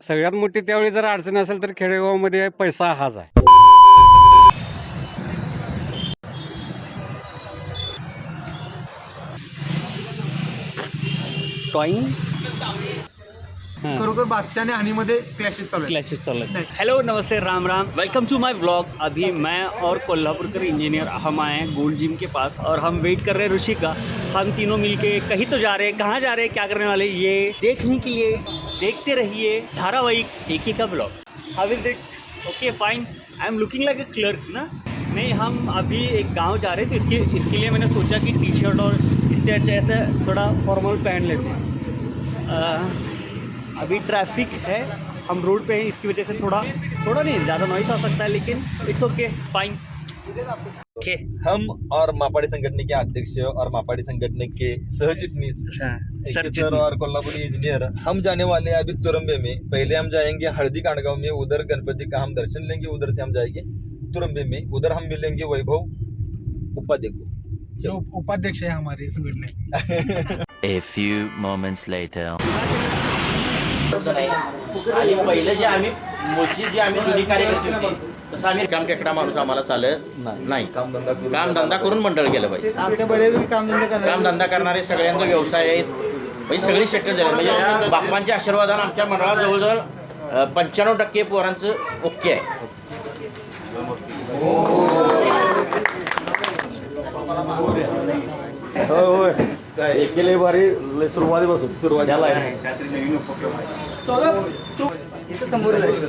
सगळ्यात मोठी त्यावेळी जर अडचण असेल तर खेडेगावामध्ये पैसा हाच आहे. टॉईंग खरोखर बादशाह आणि हानीमध्ये क्लॅशेस चालू आहेत. क्लॅशेस चालू हैं hello Namaste Ram Ram. Welcome to my blog अभी मैं और कोल्हापुरकर इंजीनियर हम आए हैं गोल्ड जिम के पास और हम वेट कर रहे हैं ऋषि का हम तीनों मिलके कहीं तो जा रहे हैं कहाँ जा रहे हैं क्या करने वाले हैं, ये देखने के लिए देखते रहिए धारावाहिक एक ही का blog how is it okay fine I am looking like a clerk ना? नहीं हम अभी एक गाँव जा रहे थे इसके इसके लिए मैंने सोचा कि टी शर्ट और इससे अच्छा ऐसा थोड़ा फॉर्मल पहन लेते हैं। अ, अभी ट्रैफ़िक है हम रोड पे हैं इसकी वजह से थोड़ा थोड़ा नहीं ज़्यादा नॉइस आ सकता है लेकिन इट्स ओके फाइन ओके हम और मापाड़ी संगठन के अध्यक्ष और मापाड़ी संगठन के सह चिटनीस सर और कोल्हापुरी इंजीनियर हम जाने वाले हैं अभी तुरंबे में। पहले हम जाएँगे हल्दी कांडगांव में उधर गणपति का हम दर्शन लेंगे उधर से हम जाएँगे तुरंबे में। उधर हम मिलेंगे वैभव उपाध्याय को। जो उपाध्यक्ष है हमारे संघटने। A few moments later. आणि पहिले जे आम्ही मोठी जी आम्ही जुनी कार्यकर्ते होती तसं आम्ही काम टेकडा माणूस आम्हाला चालत नाही. कामधंदा करून कामधंदा करून मंडळ केलं पाहिजे आमच्या बऱ्यापैकी कामधंदे करणार कामधंदा करणारे सगळ्यांचा व्यवसाय आहेत म्हणजे सगळी सेक्टर झाले. म्हणजे बाप्पांच्या आशीर्वादानं आमच्या मंडळात जवळजवळ पंच्याण्णव टक्के पोरांचं ओके आहे. एकेले भारी सुरुवातीपासून सुरुवातीला इथं समोर जायचं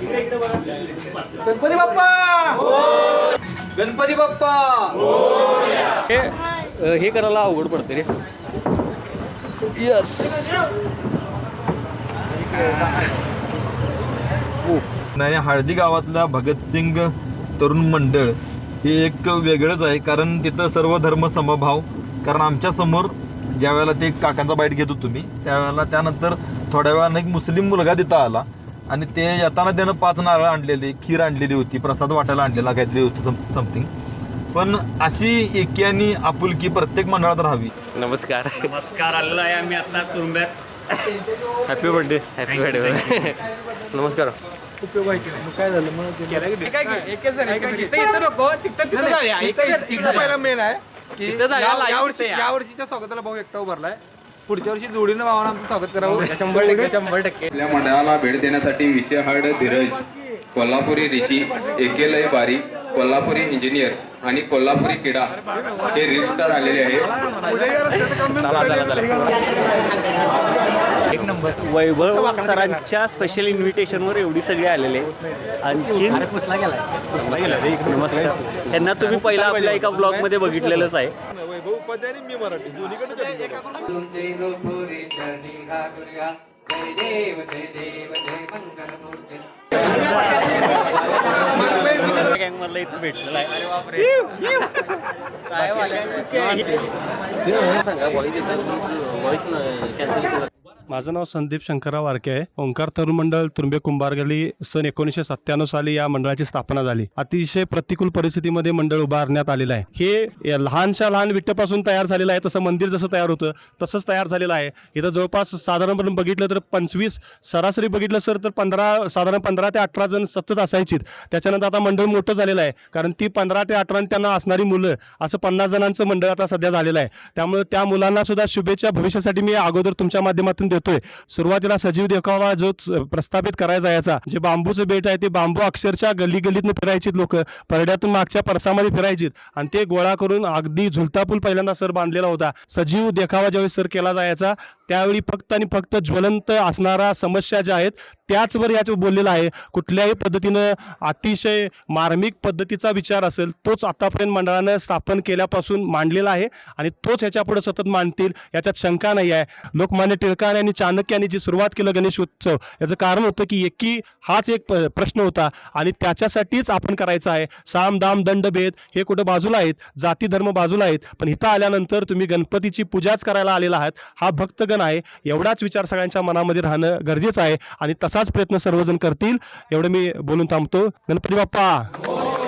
गणपती बाप्पा! गणपती बाप्पा! हे अ, हे करायला अवघड पडते रे. यस नाही हळदी गावातल्या भगतसिंग तरुण मंडळ हे एक वेगळंच आहे कारण तिथं सर्व धर्म समभाव कारण आमच्यासमोर ज्या वेळेला ते काकांचा बाईट घेत होतो तुम्ही त्यावेळेला त्यानंतर थोड्या वेळानं एक मुस्लिम मुलगा तिथं आला. आणि ते येताना त्यानं पाच नारळ आणलेली खीर आणलेली होती प्रसाद वाटायला आणलेला काहीतरी होतं समथिंग पण अशी एकी आणि आपुलकी प्रत्येक मंडळात राहावी. नमस्कार. नमस्कार आलेलो आहे आम्ही आता तुरुंब्यात हॅपी बर्थडे हॅपी बर्थडे नमस्कार. उपयोग व्हायचे नाही मग काय झालं? मग एकच जण इथं नको तिथं तिथं जाऊया. इथं इथं पहिला मेन आहे. की या- यावर्षी यावर्षीच्या स्वागताला भाऊ एकटा उभारलाय. पुढच्या वर्षी जोडीनं भावानं आमचं स्वागत करावं. शंभर टक्के शंभर टक्के. आपल्या मंडळाला भेट देण्यासाठी विषयहाड धीरज कोल्हापुरी ऋषी एकेलय बारी कोल्हापुरी इंजिनियर आणि कोल्हापुरी क्रीडा हे रील स्टार आलेले आहे वैभव सरांच्या स्पेशल इन्व्हिटेशनवर एवढी सगळी आलेले. आणखी नमस्कार. त्यांना तुम्ही पहिला आपल्या एका ब्लॉगमध्ये बघितलेलंच आहे. वैभव उपाध्याय आणि मी मराठी. दोन्हीकडे गँगमधला इथं भेटलेला आहे. माझं नाव संदीप शंकरराव वारके आहे. ओंकार तरुण मंडळ तुंबे कुंभारगली सन एकोणीसशे सत्त्याण्णव साली या मंडळाची स्थापना झाली. अतिशय प्रतिकूल परिस्थितीमध्ये मंडळ उभारण्यात आलेलं आहे. हे लहानशा लहान विट्टपासून तयार झालेलं आहे. तसं मंदिर जसं तयार होतं तसंच तयार झालेलं आहे. इथं जवळपास साधारणपणे बघितलं तर पंचवीस सरासरी बघितलं सर तर पंधरा साधारण पंधरा ते अठरा जण सतत असायचीत. त्याच्यानंतर आता मंडळ मोठं झालेलं आहे. कारण ती पंधरा ते अठरा त्यांना असणारी मुलं असं पन्नास जणांचं मंडळ आता सध्या झालेलं आहे. त्यामुळे त्या मुलांना सुद्धा शुभेच्छा. भविष्यासाठी मी अगोदर तुमच्या माध्यमातून येतोय सुरुवातीला सजीव देखावा जो प्रस्थापित करायचा याचा जे बांबूचं बेट आहे ते बांबू अक्षरशः गल्ली गल्लीतनं फिरायचीत लोक परड्यातून मागच्या परसामध्ये फिरायचीत. आणि ते गोळा करून अगदी झुलता पूल पहिल्यांदा सर बांधलेला होता. सजीव देखावा ज्यावेळी सर केला जायचा त्यावेळी फक्त आणि फक्त ज्वलंत असणारा समस्या ज्या आहेत त्याचवर याच बोललेलं आहे. कुठल्याही पद्धतीनं अतिशय मार्मिक पद्धतीचा विचार असेल तोच आतापर्यंत मंडळानं स्थापन केल्यापासून मांडलेला आहे. आणि तोच ह्याच्या पुढे सतत मांडतील याच्यात शंका नाही आहे. लोकमान्य टिळकाने आणि चाणक्याने जी सुरुवात केलं गणेश उत्सव याचं कारण होतं की एकी हाच एक प्रश्न होता आणि त्याच्यासाठीच आपण करायचं आहे. साम दाम दंड भेद हे कुठं बाजूला आहेत? जाती धर्म बाजूला आहेत. पण इथं आल्यानंतर तुम्ही गणपतीची पूजाच करायला आलेला आहात. हा भक्तगण आहे. एवढाच विचार सगळ्यांच्या मनामध्ये राहणं गरजेचं आहे आणि तसाच प्रयत्न सर्वजण करतील. एवढं मी बोलून थांबतो. गणपती बाप्पा!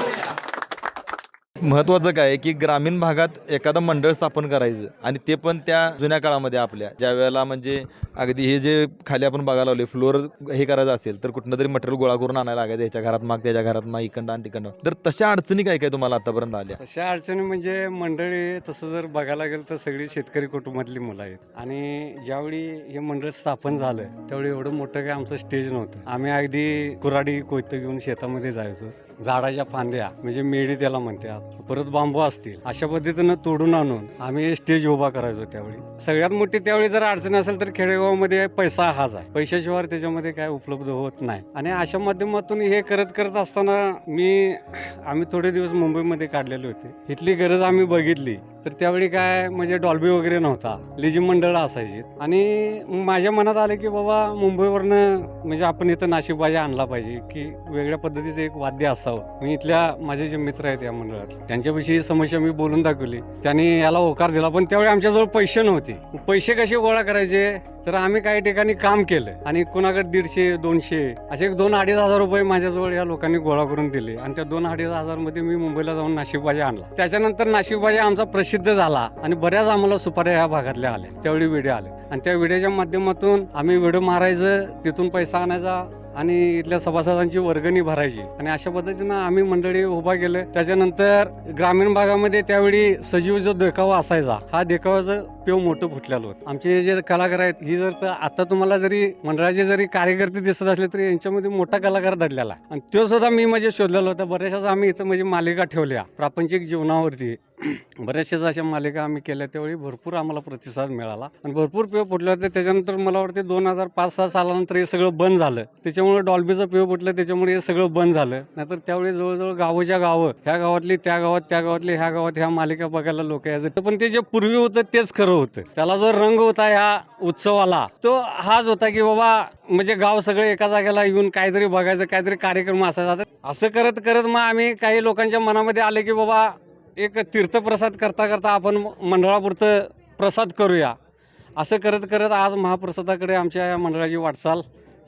महत्वाचं काय आहे की ग्रामीण भागात एखादं मंडळ स्थापन करायचं आणि ते पण त्या जुन्या काळामध्ये आपल्या. ज्या वेळेला म्हणजे अगदी हे जे खाली आपण बघायला लावले फ्लोअर हे करायचं असेल तर कुठनं तरी मटेरियल गोळा करून आणायला लागायचं ह्याच्या घरात माग त्याच्या घरात माग इकडं आणि तिकडं तर तशा अडचणी काय काय तुम्हाला आतापर्यंत आल्या? तशा अडचणी म्हणजे मंडळी तसं जर बघायला गेलं तर सगळी शेतकरी कुटुंबातली मुलं आहेत. आणि ज्यावेळी हे मंडळ स्थापन झालं त्यावेळी एवढं मोठं काय आमचं स्टेज नव्हतं. आम्ही अगदी कुराडी कोयतं घेऊन शेतामध्ये जायचो. झाडाच्या फांद्या म्हणजे मेढी त्याला म्हणतात. परत बांबू असतील. अशा पद्धतीनं तोडून आणून आम्ही स्टेज उभा करायचो त्यावेळी. सगळ्यात मोठी त्यावेळी जर अडचण असेल तर खेडेगावामध्ये पैसा हाच आहे पैशाशिवाय त्याच्यामध्ये काय उपलब्ध होत नाही. आणि अशा माध्यमातून हे करत करत असताना मी आम्ही थोडे दिवस मुंबईमध्ये काढलेले होते. इथली गरज आम्ही बघितली. तर त्यावेळी काय म्हणजे डॉल्बी वगैरे नव्हता. लिजिम मंडळ असायची. आणि माझ्या मनात आलं की बाबा मुंबईवरनं म्हणजे आपण इथं नाशिक बाजा आणला पाहिजे की वेगळ्या पद्धतीचं एक वाद्य असावं. मी इथल्या माझे जे मित्र आहेत या मंडळात त्यांच्याविषयी समस्या मी बोलून दाखवली. त्यांनी याला होकार दिला पण त्यावेळी आमच्याजवळ पैसे नव्हते. पैसे कसे गोळा करायचे? तर आम्ही काही ठिकाणी काम केलं आणि कुणाकडे दीडशे दोनशे असे एक दोन अडीच हजार रुपये माझ्याजवळ या लोकांनी गोळा करून दिले. आणि त्या दोन अडीच हजारमध्ये मी मुंबईला जाऊन नाशिक भाजी आणला. त्याच्यानंतर नाशिक भाजी आमचा प्रसिद्ध झाला आणि बऱ्याच आम्हाला सुपाऱ्या ह्या भागातल्या आल्या. त्यावेळी व्हिडिओ आले. आणि त्या व्हिडिओच्या माध्यमातून आम्ही व्हिडिओ मारायचं तिथून पैसा आणायचा आणि इथल्या सभासदांची वर्गणी भरायची. आणि अशा पद्धतीनं आम्ही मंडळी उभा केलं. त्याच्यानंतर ग्रामीण भागामध्ये त्यावेळी सजीव जो देखावा असायचा हा देखावाचं पेव मोठं फुटलेलं होतं. आमचे जे कलाकार आहेत ही जर तर आता तुम्हाला जरी मंडळाचे जरी कार्यकर्ते दिसत असले तरी यांच्यामध्ये मोठा कलाकार दडलेला आणि तो सुद्धा मी म्हणजे शोधलेला होता. बऱ्याचशा आम्ही इथं म्हणजे मालिका ठेवल्या प्रापंचिक जीवनावरती. बऱ्याचशाच अशा मालिका आम्ही केल्या त्यावेळी भरपूर आम्हाला प्रतिसाद मिळाला. आणि भरपूर पेव फुटले होते. त्याच्यानंतर मला वाटते दोन हजार पाच सहा सालानंतर हे सगळं बंद झालं. त्याच्यामुळे डॉल्बीचं पेव फुटलं. त्याच्यामुळे हे सगळं बंद झालं. नाहीतर त्यावेळी जवळजवळ गावोच्या गावं ह्या गावातली त्या गावात त्या गावातली ह्या गावात ह्या मालिका बघायला लोक यायचं. पण ते जे पूर्वी होतं तेच खरं होतं. त्याला जो रंग होता ह्या उत्सवाला तो हाच होता की बाबा म्हणजे गाव सगळे एका जागेला येऊन काहीतरी बघायचं काहीतरी कार्यक्रम असायचा. असं करत करत मग आम्ही काही लोकांच्या मनामध्ये आले की बाबा एक तीर्थप्रसाद करता करता आपण मंडळापुरतं प्रसाद करूया. असं करत करत आज महाप्रसादाकडे आमच्या या मंडळाची वाटचाल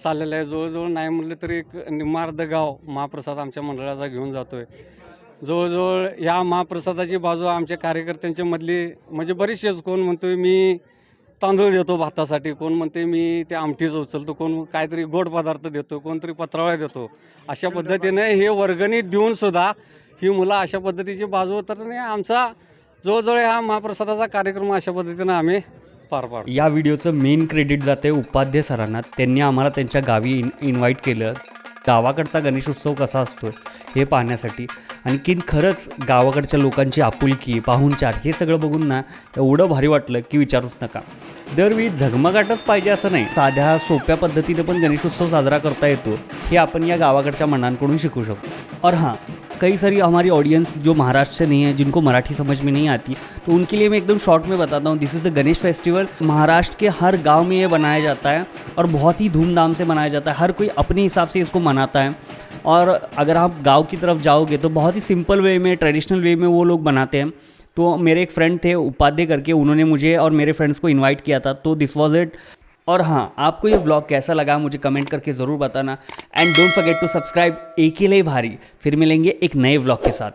चाललेलं आहे. जवळजवळ नाही म्हणलं तरी एक निमार्द गाव महाप्रसाद आमच्या मंडळाचा घेऊन जातो आहे जवळजवळ या महाप्रसादाची बाजू आमच्या कार्यकर्त्यांच्या मधली म्हणजे बरीचशीच कोण म्हणतोय मी तांदूळ देतो भातासाठी. कोण म्हणते मी ते आमटीच उचलतो कोण काहीतरी गोड पदार्थ देतो कोणतरी पत्रावळ्या देतो. अशा पद्धतीने हे वर्गणी देऊन सुद्धा ही मुलं अशा पद्धतीची बाजू तर नाही आमचा जवळजवळ हा महाप्रसादाचा कार्यक्रम अशा पद्धतीनं आम्ही पार पाडतो. या व्हिडिओचं मेन क्रेडिट जाते उपाध्ये सरांना. त्यांनी आम्हाला त्यांच्या गावी इन इन्व्हाइट केलं. गावाकडचा गणेशोत्सव कसा असतो हे पाहण्यासाठी. आणखीन खरंच गावाकडच्या लोकांची आपुलकी पाहुणचार हे सगळं बघून ना एवढं भारी वाटलं की विचारूच नका. दरवेळी झगमगाटच पाहिजे असं नाही. साध्या सोप्या पद्धतीने पण गणेशोत्सव साजरा करता येतो हे आपण या गावाकडच्या मनांकडून शिकू शकतो. और हां कई सारी हमारी ऑडियंस जो महाराष्ट्र से नहीं है, जिनको मराठी समझ में नहीं आती तो उनके लिए मैं एकदम शॉर्ट में बताता हूँ। This is the Ganesh festival Maharashtra के हर गाँव में ये बनाया जाता है और बहुत ही धूमधाम से मनाया जाता है। हर कोई अपने हिसाब से इसको मनाता है। और अगर आप गाँव की तरफ़ जाओगे तो बहुत ही सिंपल वे में ट्रेडिशनल वे में वो लोग बनाते हैं। तो मेरे एक फ्रेंड थे, उपाध्याय करके, उन्होंने मुझे और मेरे फ्रेंड्स को इनवाइट किया था। तो दिस वॉज़ इट और हाँ आपको ये व्लॉग कैसा लगा मुझे कमेंट करके ज़रूर बताना। And don't forget to subscribe एक ही लिए भारी। फिर मिलेंगे एक नए व्लॉग के साथ।